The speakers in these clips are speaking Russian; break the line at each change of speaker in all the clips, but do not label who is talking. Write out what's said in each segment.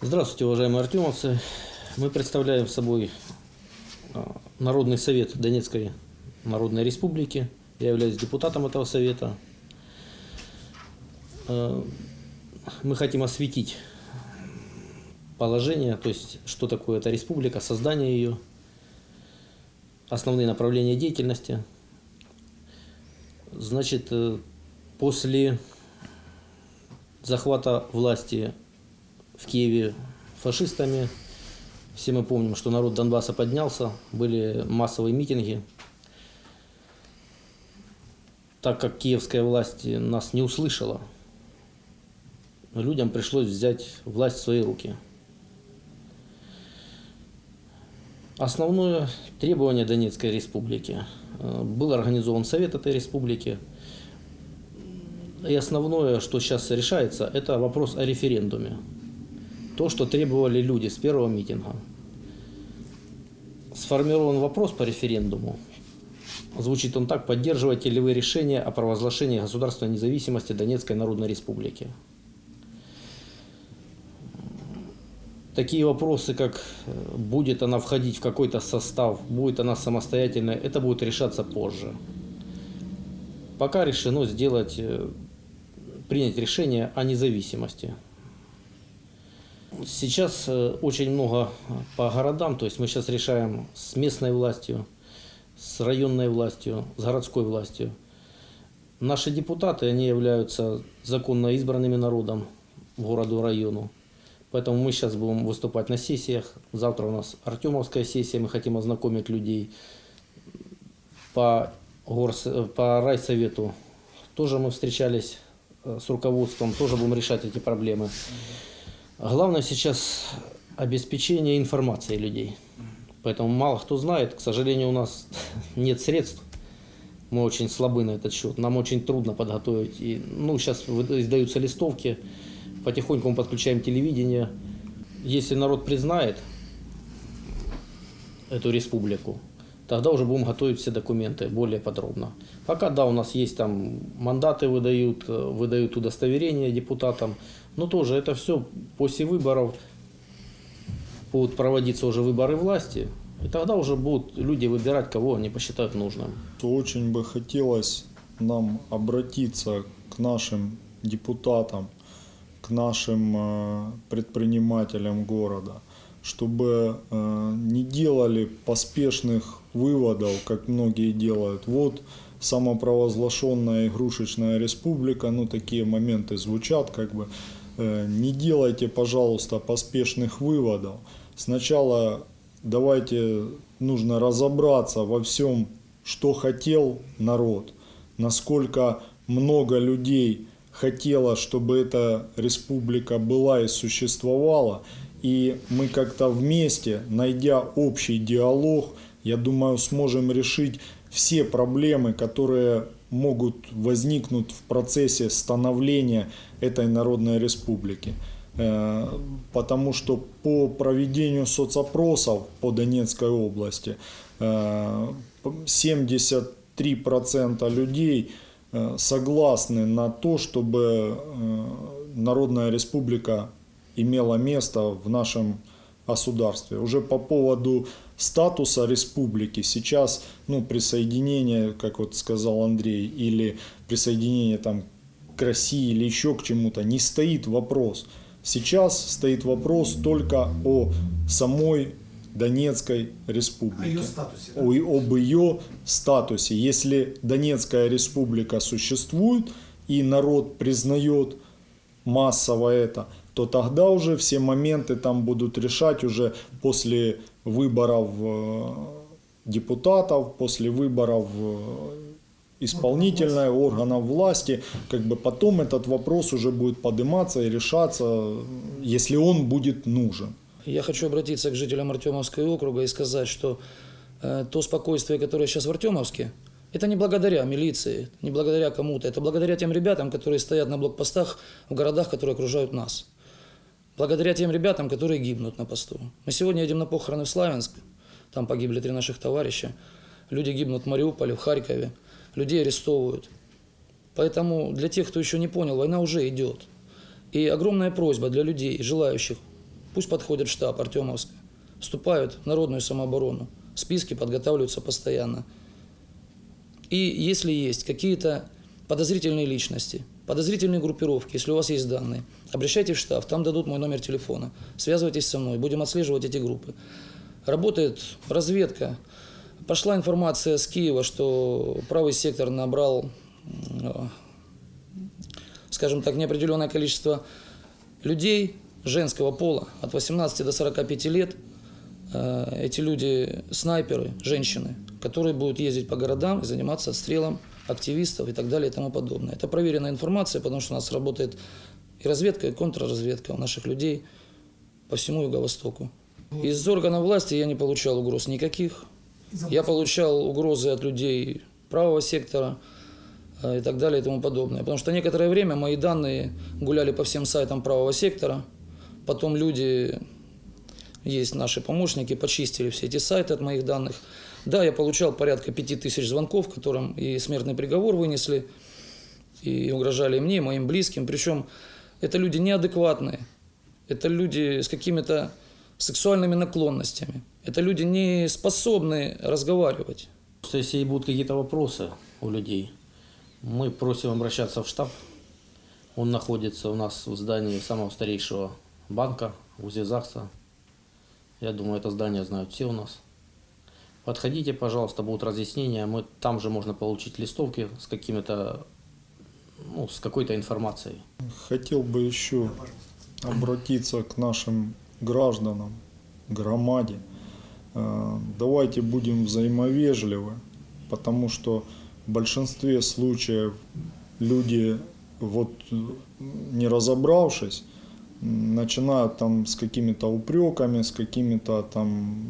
Здравствуйте, уважаемые артемовцы. Мы представляем собой а, Народный совет Донецкой Народной Республики. Я являюсь депутатом этого совета. Э, Мы хотим осветить положение, то есть что такое эта республика, создание ее, основные направления деятельности. Значит, э, после захвата власти в Киеве фашистами. Все мы помним, что народ Донбасса поднялся, были массовые митинги. Так как киевская власть нас не услышала, людям пришлось взять власть в свои руки. Основное требование Донецкой республики. э, Был организован совет этой республики. И основное, что сейчас решается, это вопрос о референдуме то, что требовали люди с первого митинга. Сформирован вопрос по референдуму. Звучит он так, поддерживаете ли вы решение о провозглашении государственной независимости Донецкой Народной Республики? Такие вопросы, как э, будет она входить в какой-то состав, будет она самостоятельной, это будет решаться позже. Пока решено сделать, э, принять решение о независимости. Сейчас э, очень много по городам, то есть мы сейчас решаем с местной властью, с районной властью, с городской властью. Наши депутаты, они являются законно избранными народом городу, району. Поэтому мы сейчас будем выступать на сессиях. Завтра у нас Артемовская сессия, мы хотим ознакомить людей по, горс... э, по райсовету. Тоже мы встречались э, с руководством, тоже будем решать эти проблемы. Главное сейчас обеспечение информации людей. Поэтому мало кто знает. К сожалению, у нас нет средств. Мы очень слабы на этот счет. Нам очень трудно подготовить. И, ну, сейчас издаются листовки. Потихоньку мы подключаем телевидение. Если народ признает эту республику, тогда уже будем готовить все документы более подробно. Пока, да, у нас есть там мандаты выдают, э, выдают удостоверения депутатам, но тоже это все после выборов будут проводиться уже выборы власти, и тогда уже будут люди выбирать, кого они посчитают нужным.
Очень бы хотелось нам обратиться к нашим депутатам, к нашим э, предпринимателям города, чтобы э, не делали поспешных выводов, как многие делают. Вот самопровозглашенная игрушечная республика, ну такие моменты звучат как бы. Э, Не делайте, пожалуйста, поспешных выводов. Сначала давайте нужно разобраться во всем, что хотел народ, насколько много людей хотело, чтобы эта республика была и существовала, и мы как-то вместе, найдя общий диалог, я думаю, сможем решить все проблемы, которые могут возникнуть в процессе становления этой народной республики. Э, Потому что по проведению соцопросов по Донецкой области э, 73% людей э, согласны на то, чтобы э, Народная Республика имела место в нашем государстве. Уже по поводу статуса республики сейчас, ну, присоединение, как вот сказал Андрей, или присоединение там к России или еще к чему-то, не стоит вопрос. Сейчас стоит вопрос только о самой Донецкой республике.
О ее статусе, да?
О- об ее статусе. Если Донецкая республика существует и народ признает массово это, то тогда уже все моменты там будут решать уже после выборов э, депутатов, после выборов э, исполнительных органов власти, как бы потом этот вопрос уже будет подниматься и решаться, если он будет нужен.
Я хочу обратиться к жителям Артемовского округа и сказать, что э, то спокойствие, которое сейчас в Артемовске, это не благодаря милиции, не благодаря кому-то, это благодаря тем ребятам, которые стоят на блокпостах в городах, которые окружают нас. Благодаря тем ребятам, которые гибнут на посту. Мы сегодня едем на похороны в Славянск, там погибли три наших товарища. Люди гибнут в Мариуполе, в Харькове, людей арестовывают. Поэтому для тех, кто еще не понял, война уже идет. И огромная просьба для людей, желающих пусть подходят в штаб Артемовск, вступают в народную самооборону. Списки подготавливаются постоянно. И если есть какие-то подозрительные личности, подозрительные группировки, если у вас есть данные, обращайтесь в штаб, там дадут мой номер телефона, связывайтесь со мной, будем отслеживать эти группы. Работает разведка. Пошла информация с Киева, что правый сектор набрал, м, скажем так, неопределенное количество людей женского пола от 18 до 45 лет. Э, Эти люди снайперы, женщины, которые будут ездить по городам и заниматься отстрелом активистов и так далее и тому подобное. Это проверенная информация, потому что у нас работает и разведка, и контрразведка у наших людей по всему Юго-Востоку. Из органов власти я не получал угроз никаких. Я получал угрозы от людей правого сектора э, и так далее и тому подобное. Потому что некоторое время мои данные гуляли по всем сайтам правого сектора. Потом люди, есть наши помощники, почистили все эти сайты от моих данных. Да, я получал порядка пяти тысяч звонков, которым и смертный приговор вынесли, и угрожали мне, и моим близким. Причем это люди неадекватные, это люди с какими-то сексуальными наклонностями, это люди не способны разговаривать.
Если будут какие-то вопросы у людей, мы просим обращаться в штаб. Он находится у нас в здании самого старейшего банка, УЗИ ЗАГСа. Я думаю, это здание знают все у нас. Подходите, пожалуйста, будут разъяснения. Мы, там же можно получить листовки с какими-то, ну, с какой-то информацией.
Хотел бы еще обратиться к нашим гражданам, громаде. Э, Давайте будем взаимовежливы, потому что в большинстве случаев люди, вот не разобравшись, начинают там с какими-то упреками, с какими-то там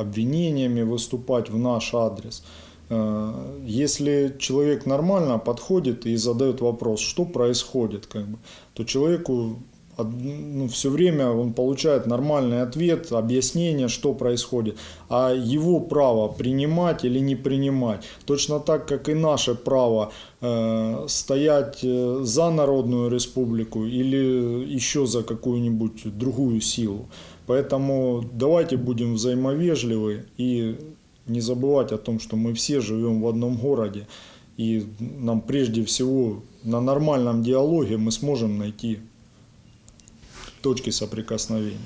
обвинениями выступать в наш адрес. Э, Если человек нормально подходит и задает вопрос, что происходит, как бы, то человеку ну, все время он получает нормальный ответ, объяснение, что происходит. А его право принимать или не принимать. Точно так, как и наше право э, стоять э, за Народную Республику или еще за какую-нибудь другую силу. Поэтому давайте будем взаимовежливы и не забывать о том, что мы все живем в одном городе. И нам прежде всего на нормальном диалоге мы сможем найти точки соприкосновения.